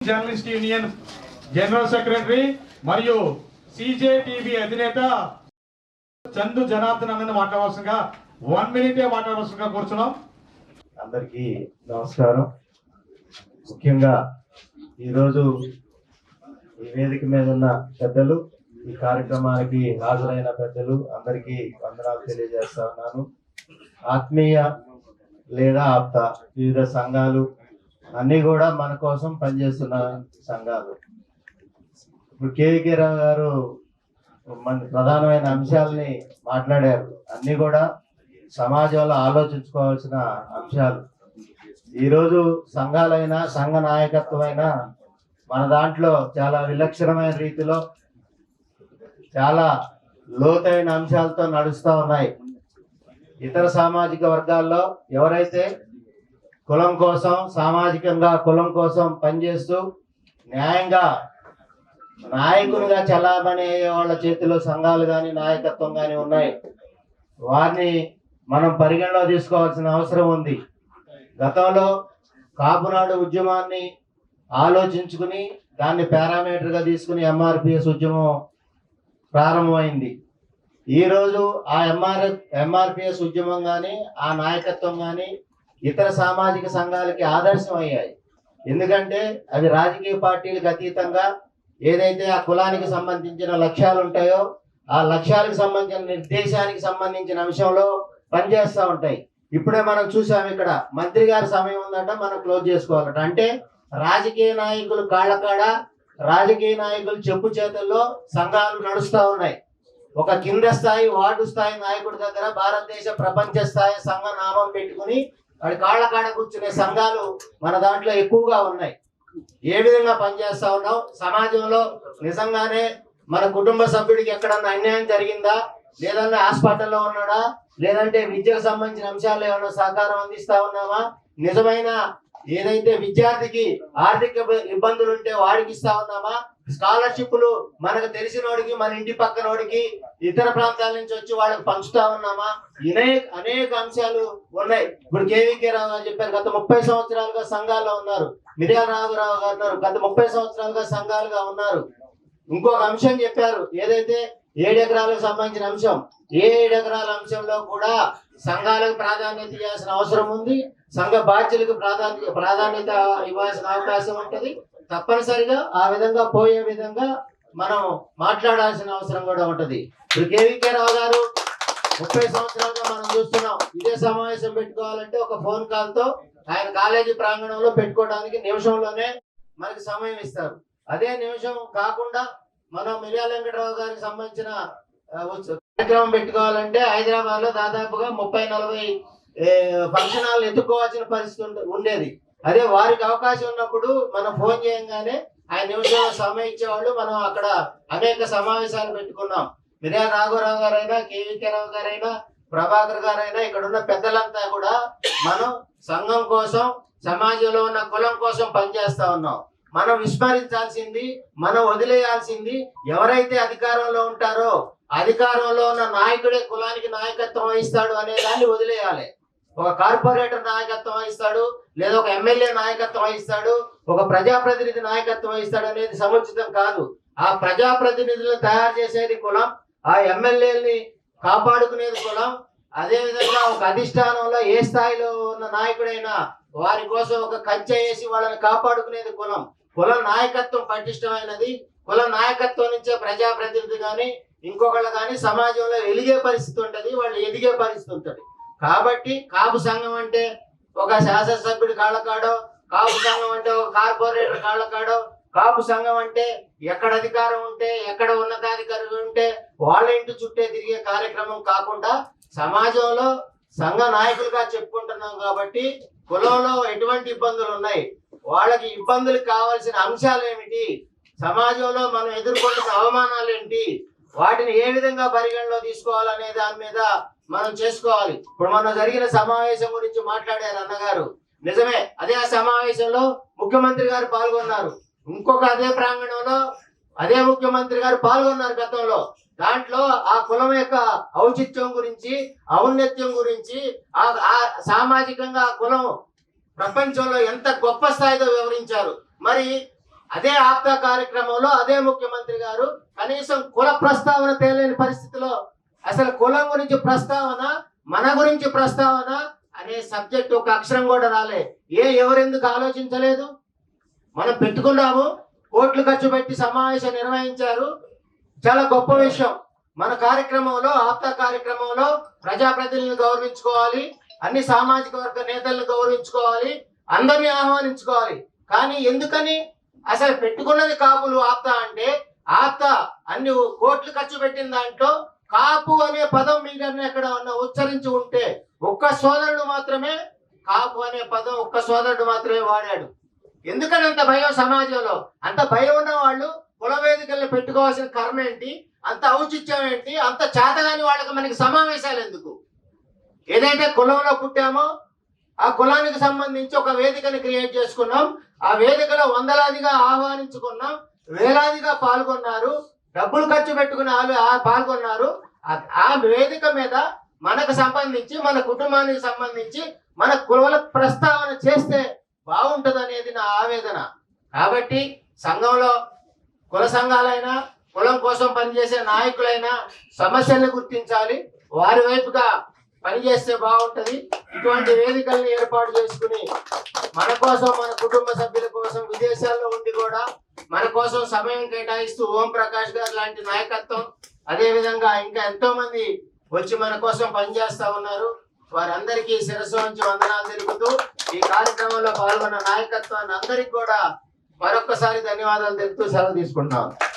Journalist union general secretary మరియు CJ TV అధినేత చందు జనార్దన్ అన్నది మాట్లాడవలసిందిగా వన్ మినిటే మాట్లాడవలసిందిగా కూర్చున్నాం. అందరికీ నమస్కారం. ముఖ్యంగా ఈరోజు ఈ వేదిక మీద ఉన్న పెద్దలు ఈ కార్యక్రమానికి హాజరైన పెద్దలు అందరికీ వందనాలు తెలియజేస్తా ఉన్నాను. ఆత్మీయ లేదా ఆప్త వివిధ సంఘాలు అన్నీ కూడా మన కోసం పనిచేస్తున్న సంఘాలు. ఇప్పుడు కేవీకే రావు గారు ప్రధానమైన అంశాలని మాట్లాడారు. అన్నీ కూడా సమాజంలో ఆలోచించుకోవాల్సిన అంశాలు. ఈరోజు సంఘాలైనా సంఘ నాయకత్వమైనా మన దాంట్లో చాలా విలక్షణమైన రీతిలో చాలా లోతైన అంశాలతో నడుస్తూ ఉన్నాయి. ఇతర సామాజిక వర్గాల్లో ఎవరైతే కులం కోసం సామాజికంగా కులం కోసం పనిచేస్తూ న్యాయంగా నాయకులుగా చలామణి అయ్యే వాళ్ళ చేతిలో సంఘాలు కానీ నాయకత్వం కానీ ఉన్నాయి. వారిని మనం పరిగణలో తీసుకోవాల్సిన అవసరం ఉంది. గతంలో కాపునాడు ఉద్యమాన్ని ఆలోచించుకుని దాన్ని పారామీటర్గా తీసుకుని ఎంఆర్పిఎస్ ఉద్యమం ప్రారంభమైంది. ఈరోజు ఆ ఎంఆర్ ఎంఆర్పిఎస్ ఉద్యమం కానీ ఆ నాయకత్వం కానీ ఇతర సామాజిక సంఘాలకి ఆదర్శం అయ్యాయి ఎందుకంటే అవి రాజకీయ పార్టీలకు అతీతంగా ఏదైతే ఆ కులానికి సంబంధించిన లక్ష్యాలు ఉంటాయో ఆ లక్ష్యాలకు సంబంధించిన నిర్దేశానికి సంబంధించిన అంశంలో పనిచేస్తూ ఉంటాయి. ఇప్పుడే మనం చూసాం ఇక్కడ మంత్రి గారి సమయం ఉందంట మనం క్లోజ్ చేసుకోవాలట. అంటే రాజకీయ నాయకులు కాళ్ళకాడ రాజకీయ నాయకులు చెప్పు చేతుల్లో సంఘాలు నడుస్తూ ఉన్నాయి. ఒక కింద స్థాయి వార్డు స్థాయి నాయకుడి దగ్గర భారతదేశ ప్రపంచ స్థాయి సంఘ నామం పెట్టుకుని వాడి కాళ్ళ కాడ కూర్చునే సంఘాలు మన దాంట్లో ఎక్కువగా ఉన్నాయి. ఏ విధంగా పనిచేస్తా ఉన్నావు? సమాజంలో నిజంగానే మన కుటుంబ సభ్యుడికి ఎక్కడన్నా అన్యాయం జరిగిందా? లేదంటే హాస్పిటల్లో ఉన్నాడా? లేదంటే విద్యకు సంబంధించిన అంశాల్లో ఏమైనా సహకారం అందిస్తా ఉన్నామా నిజమైన ఏదైతే విద్యార్థికి ఆర్థిక ఇబ్బందులు ఉంటే వాడికి ఇస్తా ఉన్నామా? స్కాలర్షిప్లు మనకు తెలిసినోడికి మన ఇంటి పక్కనోడికి ఇతర ప్రాంతాల నుంచి వచ్చి వాళ్ళకి పంచుతా ఉన్నామా? అనేక అనేక అంశాలు ఉన్నాయి. ఇప్పుడు కేవీకే రావు గారు చెప్పారు గత ముప్పై సంవత్సరాలుగా సంఘాల్లో ఉన్నారు. మిర్యా రాఘవరావు గారు ఉన్నారు గత ముప్పై సంవత్సరాలుగా సంఘాలుగా ఉన్నారు. ఇంకొక అంశం చెప్పారు ఏదైతే ఏడు ఎకరాలకు సంబంధించిన అంశం ఏ ఏడు ఎకరాల అంశంలో కూడా సంఘాలకు ప్రాధాన్యత ఇవ్వాల్సిన అవసరం ఉంది. సంఘ బాధ్యులకు ప్రాధాన్యత ప్రాధాన్యత ఇవ్వాల్సిన అవకాశం ఉంటుంది. తప్పనిసరిగా ఆ విధంగా పోయే విధంగా మనం మాట్లాడాల్సిన అవసరం కూడా ఉంటుంది. ఇప్పుడు కేవీకే రావు గారు ముప్పై సంవత్సరాలుగా మనం చూస్తున్నాం. ఇదే సమావేశం పెట్టుకోవాలంటే ఒక ఫోన్ కాల్తో ఆయన కాలేజీ ప్రాంగణంలో పెట్టుకోవడానికి నిమిషంలోనే మనకి సమయం ఇస్తారు. అదే నిమిషం కాకుండా మనం మిర్యాల వెంకటరావు గారికి సంబంధించిన కార్యక్రమం పెట్టుకోవాలంటే హైదరాబాద్లో దాదాపుగా ముప్పై నలభై ఫంక్షన్ హాల్ ఎత్తుకోవాల్సిన పరిస్థితి ఉండేది. అదే వారికి అవకాశం ఉన్నప్పుడు మనం ఫోన్ చేయంగానే ఆయన నిమిషంలో సమయం ఇచ్చేవాళ్ళు మనం అక్కడ అనేక సమావేశాలు పెట్టుకున్నాం. మిర్యా రాఘవరావు గారైనా కేవీకే రావు గారైనా ప్రభాకర్ గారైనా ఇక్కడ ఉన్న పెద్దలంతా కూడా మనం సంఘం కోసం సమాజంలో ఉన్న కులం కోసం పనిచేస్తా ఉన్నాం. మనం విస్మరించాల్సింది మనం వదిలేయాల్సింది ఎవరైతే అధికారంలో ఉంటారో అధికారంలో ఉన్న నాయకుడే కులానికి నాయకత్వం వహిస్తాడు అనే దాన్ని వదిలేయాలి. ఒక కార్పొరేటర్ నాయకత్వం వహిస్తాడు లేదా ఒక ఎమ్మెల్యే నాయకత్వం వహిస్తాడు ఒక ప్రజాప్రతినిధి నాయకత్వం వహిస్తాడు అనేది సముచితం కాదు. ఆ ప్రజాప్రతినిధులను తయారు చేసేది కులం ఆ ఎమ్మెల్యేని కాపాడుకునేది కులం. అదే విధంగా ఒక అధిష్టానంలో ఏ స్థాయిలో ఉన్న నాయకుడైనా వారి కోసం ఒక కంచె వేసి వాళ్ళని కాపాడుకునేది కులం. కుల నాయకత్వం పటిష్టమైనది. కుల నాయకత్వం నుంచే ప్రజాప్రతినిధి కానీ ఇంకొకళ్ళు కానీ సమాజంలో వెలిగే పరిస్థితి ఉంటుంది వాళ్ళు ఎదిగే పరిస్థితి ఉంటుంది. కాబట్టి కాపు సంఘం అంటే ఒక శాసనసభ్యుడి కాళ్ళకాడో కాపు సంఘం అంటే ఒక కార్పొరేటర్ కాళ్ళకాడో కాపు సంఘం అంటే ఎక్కడ అధికారం ఉంటే ఎక్కడ ఉన్నతాధికారులు ఉంటే వాళ్ళ ఇంటి చుట్టే తిరిగే కార్యక్రమం కాకుండా సమాజంలో సంఘ నాయకులుగా చెప్పుకుంటున్నాం కాబట్టి కులంలో ఎటువంటి ఇబ్బందులు ఉన్నాయి? వాళ్ళకి ఇబ్బందులు కావాల్సిన అంశాలు ఏమిటి? సమాజంలో మనం ఎదుర్కొంటున్న అవమానాలు ఏంటి? వాటిని ఏ విధంగా పరిగణలో తీసుకోవాలనే దాని మీద మనం చేసుకోవాలి. ఇప్పుడు మొన్న జరిగిన సమావేశం గురించి మాట్లాడారు అన్నగారు. నిజమే అదే ఆ సమావేశంలో ముఖ్యమంత్రి గారు పాల్గొన్నారు. ఇంకొక అదే ప్రాంగణంలో అదే ముఖ్యమంత్రి గారు పాల్గొన్నారు గతంలో. దాంట్లో ఆ కులం యొక్క ఔచిత్యం గురించి ఔన్నత్యం గురించి ఆ ఆ సామాజికంగా ఆ కులం ప్రపంచంలో ఎంత గొప్ప స్థాయిలో వివరించారు. మరి అదే ఆప్తా కార్యక్రమంలో అదే ముఖ్యమంత్రి గారు కనీసం కుల ప్రస్తావన తేలేని పరిస్థితిలో అసలు కులం గురించి ప్రస్తావన మన గురించి ప్రస్తావన అనే సబ్జెక్ట్ ఒక అక్షరం కూడా రాలే. ఏ ఎవరెందుకు ఆలోచించలేదు? మనం పెట్టుకున్నాము కోట్లు ఖర్చు పెట్టి సమావేశం నిర్వహించారు. చాలా గొప్ప విషయం. మన కార్యక్రమంలో ఆప్తా కార్యక్రమంలో ప్రజాప్రతినిధులను గౌరవించుకోవాలి అన్ని సామాజిక వర్గ నేతలను గౌరవించుకోవాలి అందరినీ ఆహ్వానించుకోవాలి. కానీ ఎందుకని? అసలు పెట్టుకున్నది కాపులు ఆప్త అంటే ఆప్త. అన్ని కోట్లు ఖర్చు పెట్టిన దాంట్లో కాపు అనే పదం మీరు ఎక్కడ ఉన్న ఉచ్చరించి ఉంటే ఒక్క సోదరుడు మాత్రమే కాపు అనే పదం ఒక్క సోదరుడు మాత్రమే వాడాడు. ఎందుకని అంత భయం సమాజంలో? అంత భయం ఉన్న వాళ్ళు కుల వేదికల్ని పెట్టుకోవాల్సిన కర్మ ఏంటి? అంత ఔచిత్యం ఏంటి? అంత చేతగాని వాళ్ళకి మనకి సమావేశాలు ఎందుకు? ఏదైతే కులంలో పుట్టామో ఆ కులానికి సంబంధించి ఒక వేదికని క్రియేట్ చేసుకున్నాం. ఆ వేదికలో వందలాదిగా ఆహ్వానించుకున్నాం. వేలాదిగా పాల్గొన్నారు. డబ్బులు ఖర్చు పెట్టుకుని వాళ్ళు పాల్గొన్నారు. ఆ- వేదిక మీద మనకు సంబంధించి మన కుటుంబానికి సంబంధించి మన కుల ప్రస్తావన చేస్తే బాగుంటుంది అనేది నా ఆవేదన. కాబట్టి సంఘంలో కుల సంఘాలైనా కులం కోసం పనిచేసే నాయకులైనా సమస్యల్ని గుర్తించాలి. వారి వైపుగా పనిచేస్తే బాగుంటది. ఇటువంటి వేదికల్ని ఏర్పాటు చేసుకుని మన కోసం మన కుటుంబ సభ్యుల కోసం విదేశాల్లో ఉండి కూడా మన కోసం సమయం కేటాయిస్తూ ఓం ప్రకాష్ గారు లాంటి నాయకత్వం అదే విధంగా ఇంకా ఎంతో మంది వచ్చి మన కోసం పనిచేస్తా ఉన్నారు. వారందరికీ శిరస్సు నుంచి వందనాలు తెలుపుతూ ఈ కార్యక్రమంలో పాల్గొన్న నాయకత్వాన్ని అందరికి కూడా మరొక్కసారి ధన్యవాదాలు తెలుపుతూ సెలవు తీసుకుంటున్నాం.